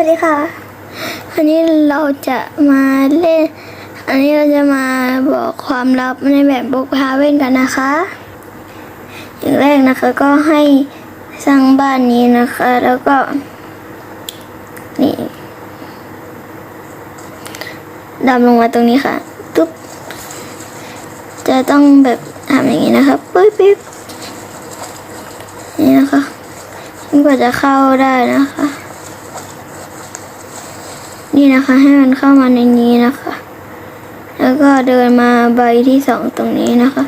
วัสดีค่ะ อันนี้เราจะมาเล่น อันนี้เราจะมาบอกความลับในแบบบุกพาเว่นกันนะคะ อย่างแรกนะคะก็ให้สร้างบ้านนี้นะคะ แล้วก็ นี่ดำลงมาตรงนี้ค่ะ ตุ๊บ จะต้องแบบทำอย่างนี้นะคะปุ๊บปิ๊บนี่นะคะกว่าจะเข้าได้นะคะ นี่นะคะ ให้มันเข้ามาในนี้นะคะ แล้วก็เดินมาใบที่สองตรงนี้นะคะ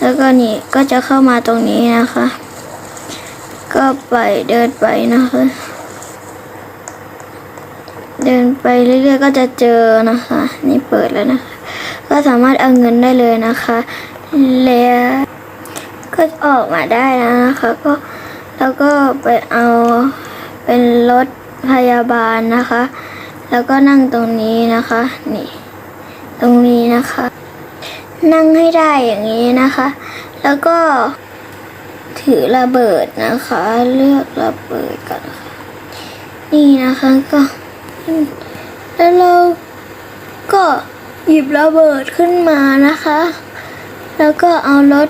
แล้วก็นี่ก็จะเข้ามาตรงนี้นะคะ ก็ไปเดินไปนะคะ เดินไปเรื่อยๆก็จะเจอนะคะ นี่เปิดแล้วนะคะ ก็สามารถเอาเงินได้เลยนะคะ แล้วก็ออกมาได้นะคะ ก็แล้วก็ไปเอาเป็นรถพยาบาลนะคะ แล้วก็นั่งตรงนี้นะคะ นี่ ตรงนี้นะคะ นั่งให้ได้อย่างนี้นะคะ แล้วก็ถือระเบิดนะคะ เลือกระเบิดก่อนค่ะนี่นะคะก็ แล้วเราก็หยิบระเบิดขึ้นมานะคะ แล้วก็เอารถ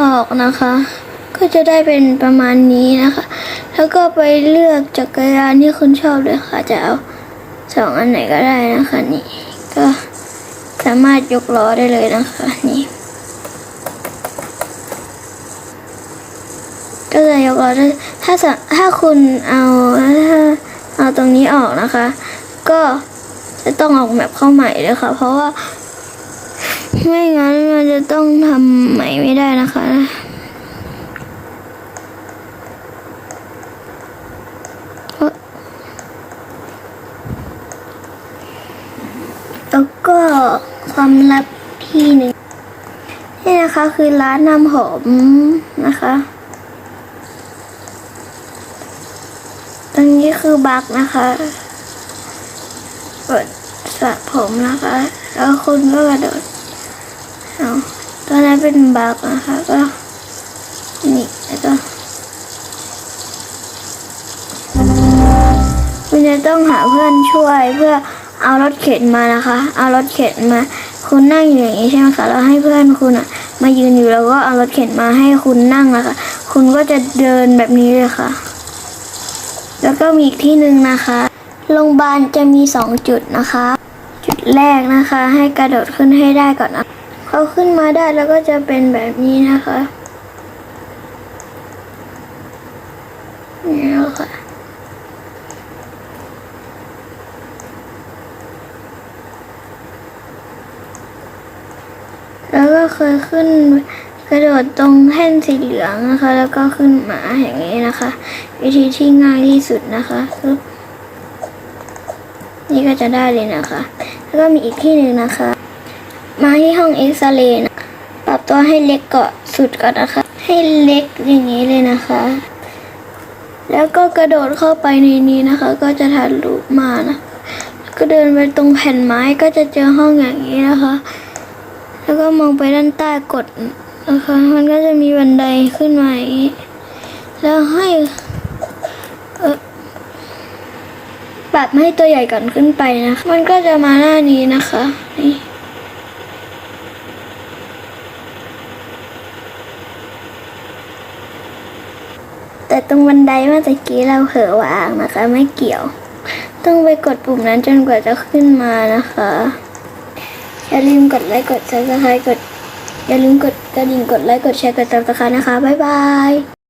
ออกนะคะ ก็จะได้เป็นประมาณนี้นะคะ แล้วก็ไปเลือกจักรยานที่คุณชอบเลยค่ะจะเอา สองอันไหนก็ได้นะคะนี่ก็สามารถยกล้อได้เลยนะคะนี่ก็จะยกล้อได้ถ้าถ้าคุณเอาถ้าเอาตรงนี้ออกนะคะ ก็จะต้องออกแบบเข้าใหม่เลยค่ะ เพราะว่า ไม่งั้นมันจะต้องทำใหม่ไม่ได้นะคะ แล้วก็ ความลับที่หนึ่งนี่นะคะคือร้านน้ำหอมนะคะ ตรงนี้คือบักนะคะกดสระผมนะคะ แล้วคุณก็กระโดดเอาตัวนั้นเป็นบักนะคะก็นี่แล้วก็คุณจะต้องหาเพื่อนช่วยเพื่อเอารถเข็นมานะคะ เอารถเข็นมา คุณนั่งอยู่อย่างนี้ใช่ไหมคะแล้วให้เพื่อนคุณอะมายืนอยู่แล้วก็เอารถเข็นมาให้คุณนั่งนะคะ คุณก็จะเดินแบบนี้เลยค่ะ แล้วก็มีอีกที่หนึ่งนะคะโรงพยาบาลจะมีสองจุดนะคะ จุดแรกนะคะ ให้กระโดดขึ้นให้ได้ก่อนนะเขาขึ้นมาได้แล้วก็จะเป็นแบบนี้นะคะนี่แล้วค่ะ แล้วก็ เคยขึ้นกระโดดตรงแท่นสีเหลืองนะคะ แล้วก็ขึ้นมาอย่างนี้นะคะ วิธีที่ง่ายที่สุดนะคะนี่ก็จะได้เลยนะคะ แล้วก็มีอีกที่หนึ่งนะคะ มาที่ห้องเอ็กซเรย์นะปรับตัวให้เล็กเกาะสุดก่อนนะคะ ให้เล็กอย่างนี้เลยนะคะ แล้วก็กระโดดเข้าไปในนี้นะคะ ก็จะทะลุมานะก็เดินไปตรงแผ่นไม้ก็จะเจอห้องอย่างนี้นะคะ แล้วก็มองไปด้านใต้กดนะคะมันก็จะมีบันไดขึ้นมาอย่างนี้แล้วให้เออปรับให้ตัวใหญ่ก่อนขึ้นไปนะคะมันก็จะมาหน้านี้นะคะนี่แต่ตรงบันไดเมื่อตะกี้เราเผลอวางนะคะ ไม่เกี่ยว ต้องไปกดปุ่มนั้นจนกว่าจะขึ้นมานะคะ อย่าลืมกดไลค์กดซับสไครต์กด อย่าลืมกดกระดิ่งกดไลค์กดแชร์กดติดตามนะคะ บ๊ายบาย